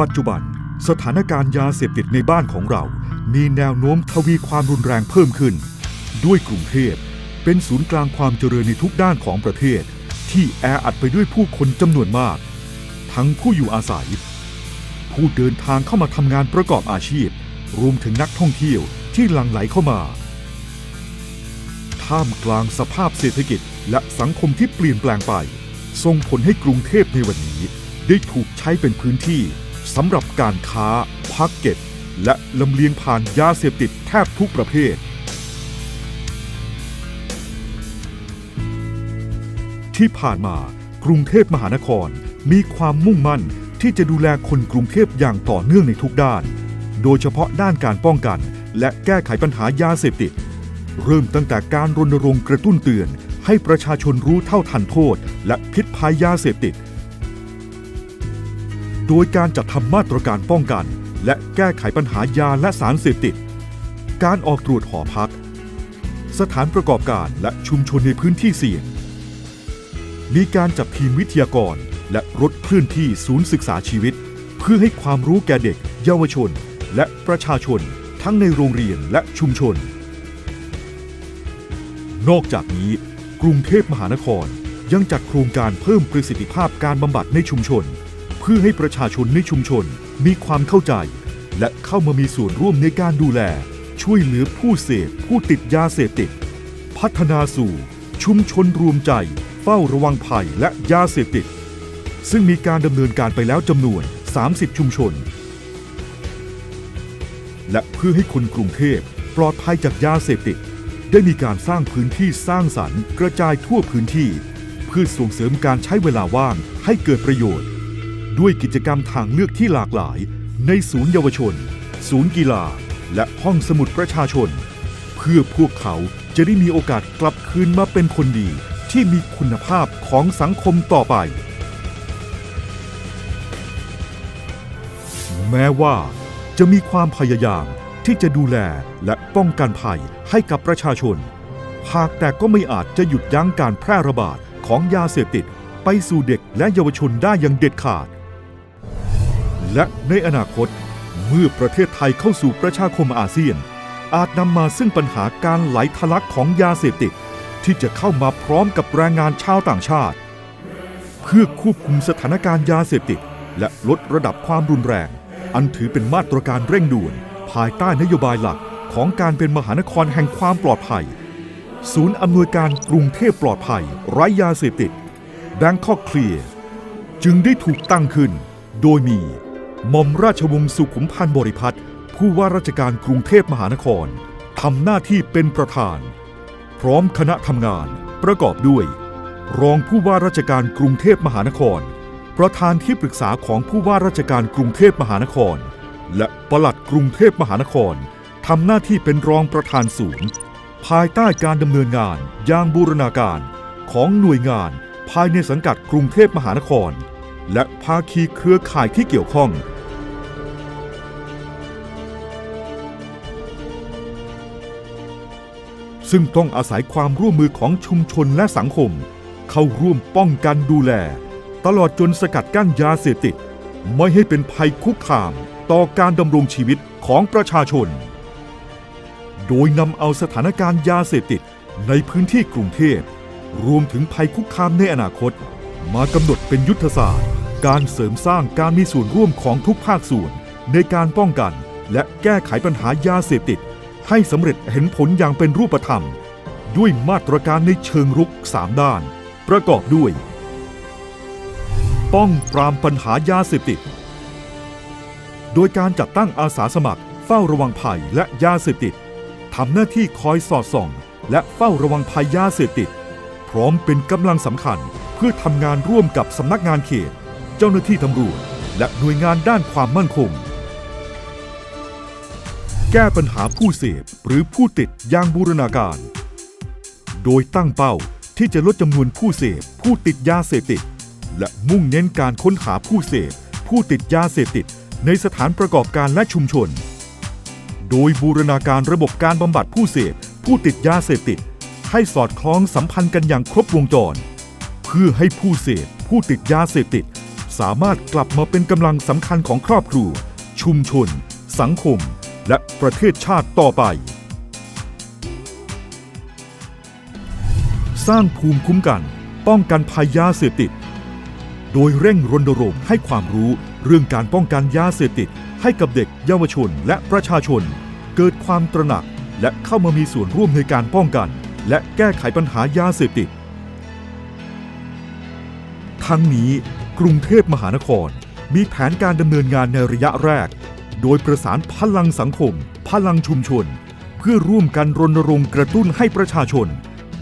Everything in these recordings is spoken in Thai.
ปัจจุบัน สถานการณ์ยาเสพติดในบ้านของเรา มีแนวโน้มทวีความรุนแรงเพิ่มขึ้น ด้วยกรุงเทพเป็นศูนย์กลางความเจริญในทุกด้านของประเทศ ที่แออัดไปด้วยผู้คนจำนวนมาก ทั้งผู้อยู่อาศัย ผู้เดินทางเข้ามาทำงานประกอบอาชีพ รวมถึงนักท่องเที่ยวที่หลั่งไหลเข้ามา ท่ามกลางสภาพเศรษฐกิจและสังคมที่เปลี่ยนแปลงไปส่งผลให้กรุงเทพในวันนี้ได้ถูกใช้เป็นพื้นที่ สำหรับการค้าพักเก็บและลำเลียงผ่านยาเสพติดแทบทุกประเภท ที่ผ่านมากรุงเทพมหานครมีความมุ่งมั่นที่จะดูแลคนกรุงเทพอย่างต่อเนื่องในทุกด้าน โดยเฉพาะด้านการป้องกัน และแก้ไขปัญหายาเสพติด เริ่มตั้งแต่การรณรงค์กระตุ้นเตือน ให้ประชาชนรู้เท่าทันโทษ และพิษภัยยาเสพติด โดยการจัดทำมาตรการป้องกัน และแก้ไขปัญหายาและสารเสพติด การออกตรวจหอพัก สถานประกอบการและชุมชนในพื้นที่เสี่ยง มีการจัดทีมวิทยากร และรถเคลื่อนที่ศูนย์ศึกษาชีวิต เพื่อให้ความรู้แก่เด็ก เยาวชน และประชาชน ทั้งในโรงเรียนและชุมชน นอกจากนี้ กรุงเทพมหานครยังจัดโครงการเพิ่มประสิทธิภาพการบำบัดในชุมชน เพื่อให้ประชาชนในชุมชนมีความเข้าใจ และเข้ามามีส่วนร่วมในการดูแล ช่วยเหลือผู้เสพผู้ติดยาเสพติด พัฒนาสู่ชุมชนรวมใจ เฝ้าระวังภัยและยาเสพติด ซึ่งมีการดำเนินการไปแล้วจำนวน 30 ชุมชน และเพื่อให้คนกรุงเทพปลอดภัยจากยาเสพติด ได้มีการสร้างพื้นที่สร้างสรรค์ กระจายทั่วพื้นที่ เพื่อส่งเสริมการใช้เวลาว่างให้เกิดประโยชน์ ด้วยกิจกรรมทางเลือกที่หลากหลาย ในศูนย์เยาวชน ศูนย์กีฬา และห้องสมุดประชาชน เพื่อพวกเขาจะได้มีโอกาสกลับคืนมาเป็นคนดีที่มีคุณภาพของสังคมต่อไป แม้ว่าจะมีความพยายามที่จะดูแลและป้องกันภัยให้กับประชาชน หากแต่ก็ไม่อาจจะหยุดยั้งการแพร่ระบาดของยาเสพติด ไปสู่เด็กและเยาวชนได้อย่างเด็ดขาด และในอนาคต เมื่อประเทศไทยเข้าสู่ประชาคมอาเซียน อาจนำมาซึ่งปัญหาการไหลทะลักของยาเสพติด ที่จะเข้ามาพร้อมกับแรงงานชาวต่างชาติ เพื่อควบคุมสถานการณ์ยาเสพติด และลดระดับความรุนแรง อันถือเป็นมาตรการเร่งด่วน ภายใต้นโยบายหลักของการเป็นมหานครแห่งความปลอดภัย ศูนย์อำนวยการกรุงเทพปลอดภัย ไร้ยาเสพติด Bangkok Clear จึงได้ถูกตั้งขึ้น โดยมี หม่อมราชวงศ์สุขุมพันธ์บริพัตรผู้ว่าราชการกรุงเทพมหานครทำหน้าที่เป็นประธาน พร้อมคณะทำงานประกอบด้วย รองผู้ว่าราชการกรุงเทพมหานคร ประธานที่ปรึกษาของผู้ว่าราชการกรุงเทพมหานคร และปลัดกรุงเทพมหานครทำหน้าที่เป็นรองประธานศูนย์ ภายใต้การดำเนินงานอย่างบูรณาการของหน่วยงานภายในสังกัดกรุงเทพมหานคร และภาคีเครือข่ายที่เกี่ยวข้องซึ่งต้องอาศัยความร่วมมือของชุมชนและสังคม เข้าร่วมป้องกันดูแล ตลอดจนสกัดกั้นยาเสพติด ไม่ให้เป็นภัยคุกคาม ต่อการดำรงชีวิตของประชาชน โดยนำเอาสถานการณ์ยาเสพติดในพื้นที่กรุงเทพ รวมถึงภัยคุกคามในอนาคต มากำหนดเป็นยุทธศาสตร์ การเสริมสร้างการมีส่วนร่วมของทุกภาคส่วน ในการป้องกันและแก้ไขปัญหายาเสพติด ให้สำเร็จเห็นผลอย่างเป็นรูปธรรม ด้วยมาตรการในเชิงรุก 3 ด้าน ประกอบด้วย ป้องปรามปัญหายาเสพติด โดยการจัดตั้งอาสาสมัคร เฝ้าระวังภัยและยาเสพติดทำหน้าที่คอยสอดส่อง และเฝ้าระวังภัยยาเสพติด พร้อมเป็นกำลังสำคัญเพื่อทำงานร่วมกับสำนักงานเขต เจ้าหน้าที่ตำรวจ และหน่วยงานด้านความมั่นคง แก้ปัญหาผู้เสพหรือผู้ติดอย่างบูรณาการ โดยตั้งเป้าที่จะลดจำนวนผู้เสพผู้ติดยาเสพติด และมุ่งเน้นการค้นหาผู้เสพผู้ติดยาเสพติดในสถานประกอบการและชุมชน โดยบูรณาการระบบการบำบัดผู้เสพผู้ติดยาเสพติด ให้สอดคล้องสัมพันธ์กันอย่างครบวงจร เพื่อให้ผู้เสพผู้ติดยาเสพติด สามารถกลับมาเป็นกำลังสำคัญของครอบครัว ชุมชน สังคม และประเทศชาติต่อไป สร้างภูมิคุ้มกัน ป้องกันภัยยาเสพติด โดยเร่งรณรงค์ให้ความรู้เรื่องการป้องกันยาเสพติด ให้กับเด็กเยาวชนและประชาชน เกิดความตระหนักและเข้ามามีส่วนร่วมในการป้องกัน และแก้ไขปัญหายาเสพติด ทั้งนี้ กรุงเทพมหานคร มีแผนการดำเนินงานในระยะแรก โดยประสานพลังสังคม พลังชุมชน เพื่อร่วมกันรณรงค์กระตุ้นให้ประชาชน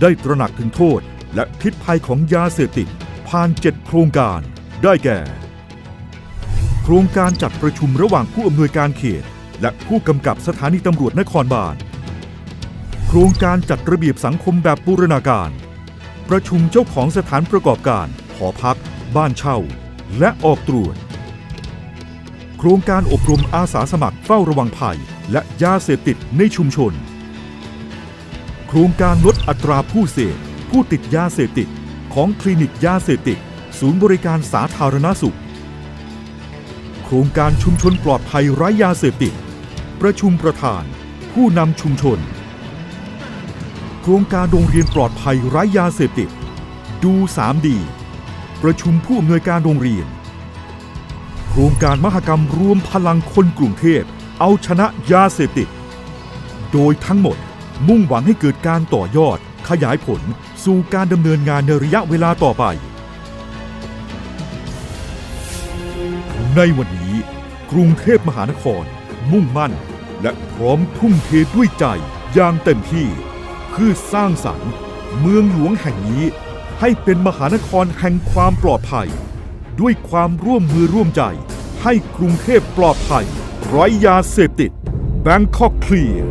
ได้ตระหนักถึงโทษ และพิษภัยของยาเสพติด ผ่านเจ็ดโครงการ ได้แก่ โครงการจัดประชุมระหว่างผู้อำนวยการเขต และผู้กำกับสถานีตำรวจนครบาลโครงการจัดระเบียบสังคมแบบบูรณาการ ประชุมเจ้าของสถานประกอบการ หอพัก บ้านเช่า และออกตรวจ โครงการอบรมอาสาสมัครเฝ้าระวังภัย และยาเสพติดในชุมชน โครงการลดอัตราผู้เสพผู้ติดยาเสพติดของคลินิกยาเสพติด ศูนย์บริการสาธารณสุข โครงการชุมชนปลอดภัยไร้ยาเสพติด ประชุมประธาน ผู้นำชุมชน โครงการโรงเรียนปลอดภัยไร้ยาเสพติด ดู 3D ประชุมผู้อำนวยการโรงเรียน โครงการมหกรรมรวมพลังคนกรุงเทพ เอาชนะยาเสพติด โดยทั้งหมดมุ่งหวังให้เกิดการต่อยอด ขยายผลสู่การดำเนินงานในระยะเวลาต่อไป ในวันนี้ กรุงเทพมหานคร มุ่งมั่น และพร้อมทุ่มเทด้วยใจอย่างเต็มที่เพื่อสร้างสรรค์ เมืองหลวงแห่งนี้ ให้เป็นมหานครแห่งความปลอดภัย ด้วยความร่วมมือร่วมใจ ให้กรุงเทพปลอดภัย ไร้ยาเสพติด Bangkok Clear